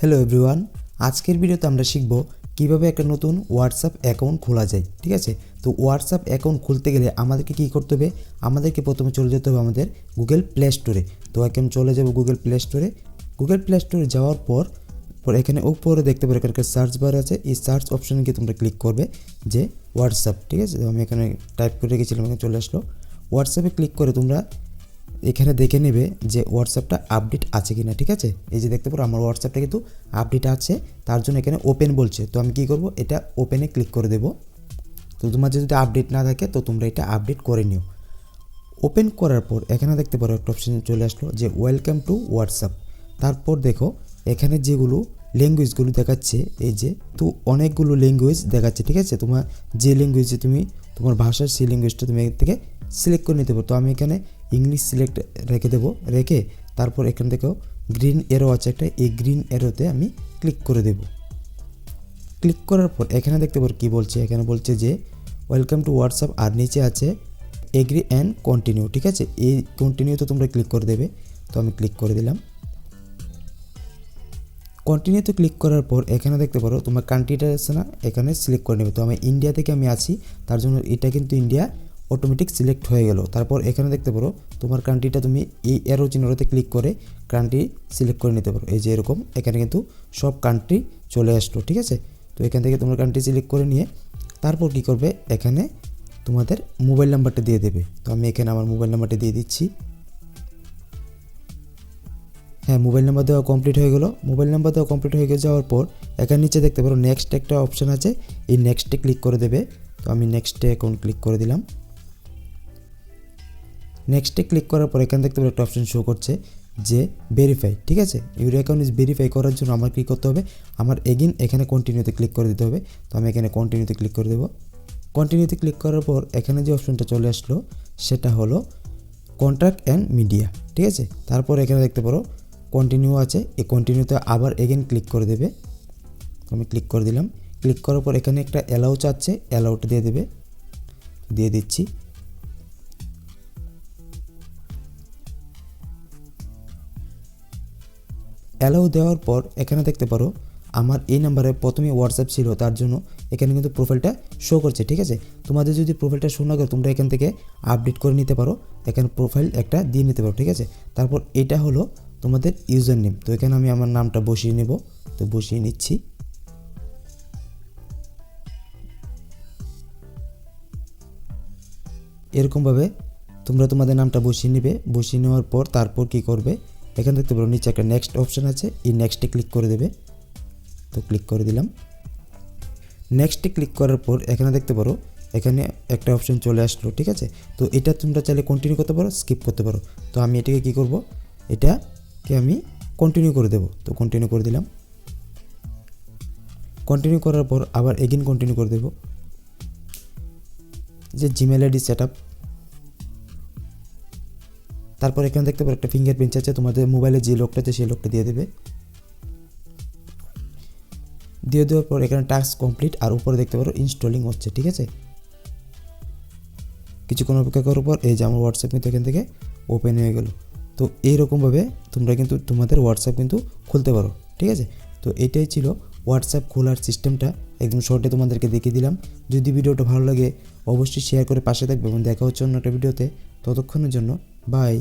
Hello everyone আজকের ভিডিওতে আমরা শিখব কীভাবে একটা নতুন হোয়াটসঅ্যাপ অ্যাকাউন্ট খোলা যায়, ঠিক আছে? তো হোয়াটসঅ্যাপ অ্যাকাউন্ট খুলতে গেলে আমাদেরকে কী করতে হবে? আমাদেরকে প্রথমে চলে যেতে হবে আমাদের গুগল প্লে স্টোরে তো এখন চলে যাব গুগল প্লে স্টোরে গুগল প্লে স্টোরে যাওয়ার পর পর এখানে উপরে দেখতে পারো এখানকার সার্চ বার আছে। এই সার্চ অপশানে গিয়ে তোমরা ক্লিক করবে যে হোয়াটসঅ্যাপ ঠিক আছে? আমি এখানে টাইপ করে রেখেছিলাম, এখানে চলে আসলো। হোয়াটসঅ্যাপে ক্লিক করে তোমরা এখানে দেখে নেবে যে হোয়াটসঅ্যাপটা আপডেট আছে কি না ঠিক আছে? এই যে দেখতে পারো, আমার হোয়াটসঅ্যাপটা কিন্তু আপডেট আছে, তার জন্য এখানে ওপেন বলছে। তো আমি কী করব? এটা ওপেনে ক্লিক করে দেবো। তো তোমার যদি আপডেট না থাকে, তো তোমরা এটা আপডেট করে নিও। ওপেন করার পর এখানে দেখতে পারো, একটা অপশন চলে আসলো যে ওয়েলকাম টু হোয়াটসঅ্যাপ তারপর দেখো, এখানে যেগুলো ল্যাঙ্গুয়েজগুলো দেখাচ্ছে, এই যে তো অনেকগুলো ল্যাঙ্গুয়েজ দেখাচ্ছে, ঠিক আছে? তোমার যে ল্যাঙ্গুয়েজে তুমি, তোমার ভাষার সেই ল্যাঙ্গুয়েজটা তুমি এর থেকে সিলেক্ট করে নিতে পারো। তো আমি এখানে ইংলিশ সিলেক্ট রেখে দেবো। রেখে তারপর এখান থেকেও গ্রিন এরো আছে একটা, এই গ্রিন এরোতে আমি ক্লিক করে দেবো। ক্লিক করার পর এখানে দেখতে পারো কী বলছে। এখানে বলছে যে ওয়েলকাম টু হোয়াটসঅ্যাপ আর নিচে আছে এগ্রি অ্যান্ড কন্টিনিউ ঠিক আছে? এই কন্টিনিউতে তোমরা ক্লিক করে দেবে, তো আমি ক্লিক করে দিলাম। কন্টিনিউতে ক্লিক করার পর এখানে দেখতে পারো তোমার কান্ট্রিটা আছে না, এখানে সিলেক্ট করে নেবে। তো আমি ইন্ডিয়া থেকে আমি আছি, তার জন্য এটা কিন্তু ইন্ডিয়া অটোমেটিক সিলেক্ট হয়ে গেল। তারপর এখানে দেখতে পারো, তোমার কান্ট্রিটা তুমি এই এরো চিহ্নটাতে ক্লিক করে কান্ট্রি সিলেক্ট করে নিতে পারো। এই যে এরকম, এখানে কিন্তু সব কান্ট্রি চলে আসলো, ঠিক আছে? তো এখান থেকে তোমরা কান্ট্রি সিলেক্ট করে নিয়ে, তারপর কি করবে? এখানে তোমাদের মোবাইল নাম্বারটা দিয়ে দেবে। তো আমি এখানে আমার মোবাইল নাম্বারটা দিয়ে দিচ্ছি। হ্যাঁ মোবাইল নাম্বার দেওয়া কমপ্লিট হয়ে গেলো। মোবাইল নাম্বার দেওয়া কমপ্লিট হয়ে গিয়ে যাওয়ার পর, এখানে নিচে দেখতে পারো নেক্সট একটা অপশান আছে। এই নেক্সটে ক্লিক করে দেবে। তো আমি নেক্সটে এখন ক্লিক করে দিলাম। নেক্সটে ক্লিক করার পর এখানে দেখতে পারো একটা অপশান শো করছে যে ভেরিফাই ঠিক আছে? ইউর অ্যাকাউন্ট ইজ ভেরিফাই করার জন্য আমার কী করতে হবে? আমার এগিন এখানে কন্টিনিউতে ক্লিক করে দিতে হবে। তো আমি এখানে কন্টিনিউতে ক্লিক করে দেবো। কন্টিনিউতে ক্লিক করার পর এখানে যে অপশনটা চলে আসলো, সেটা হলো কন্ট্রাক্ট অ্যান্ড মিডিয়া ঠিক আছে? তারপর এখানে দেখতে পারো কন্টিনিউ আছে। এই কন্টিনিউতে আবার এগেন ক্লিক করে দেবে। আমি ক্লিক করে দিলাম। ক্লিক করার পর এখানে একটা অ্যালাউ চাচ্ছে অ্যালাউটা দিয়ে দেবে। দিয়ে দিচ্ছি। অ্যালাউ দেওয়ার পর এখানে দেখতে পারো, আমার এই নাম্বারে প্রথমে হোয়াটসঅ্যাপ ছিল, তার জন্য এখানে কিন্তু প্রোফাইলটা শো করছে, ঠিক আছে? তোমাদের যদি প্রোফাইলটা শো না করে, তোমরা এখান থেকে আপডেট করে নিতে পারো, এখানে প্রোফাইল একটা দিয়ে নিতে পারো, ঠিক আছে? তারপর এটা হলো তোমাদের ইউজার নেম তো এখানে আমি আমার নামটা বসিয়ে নেব, তো বসিয়ে নিচ্ছি। এরকমভাবে তোমরা তোমাদের নামটা বসিয়ে নেবে, বসিয়ে নেওয়ার পর তারপর কি করবে? এখানে দেখতে পারো নিচে একটা নেক্সট অপশান আছে। এই নেক্সটে ক্লিক করে দেবে। তো ক্লিক করে দিলাম। নেক্সটে ক্লিক করার পর এখানে দেখতে পারো, এখানে একটা অপশন চলে আসলো, ঠিক আছে? তো এটা তোমরা চাইলে কন্টিনিউ করতে পারো স্কিপ করতে পারো। তো আমি এটাকে কী করব? এটাকে আমি কন্টিনিউ করে দেবো। তো কন্টিনিউ করে দিলাম। কন্টিনিউ করার পর আবার এগেন কন্টিনিউ করে দেবো। যে জিমেল আইডি সেট আপ তারপর এখানে দেখতে পারো একটা ফিঙ্গারপ্রিন্ট আছে, তোমাদের মোবাইলে যে লোকটা আছে সেই লোকটা দিয়ে দেবে। দিয়ে দেওয়ার পর এখানে টাস্ক কমপ্লিট আর উপরে দেখতে পারো ইনস্টলিং হচ্ছে, ঠিক আছে? কিছুক্ষণ অপেক্ষা করার পর এই যে আমার হোয়াটসঅ্যাপ কিন্তু এখান থেকে ওপেন হয়ে গেল। তো এইরকমভাবে তোমরা কিন্তু তোমাদের হোয়াটসঅ্যাপ কিন্তু খুলতে পারো, ঠিক আছে? তো এটাই ছিল হোয়াটসঅ্যাপ খোলার সিস্টেমটা একদম শর্টে তোমাদেরকে দেখিয়ে দিলাম। যদি ভিডিওটা ভালো লাগে, অবশ্যই শেয়ার করে পাশে থাকবে এবং দেখা হচ্ছে অন্য একটা ভিডিওতে। ততক্ষণের জন্য বাই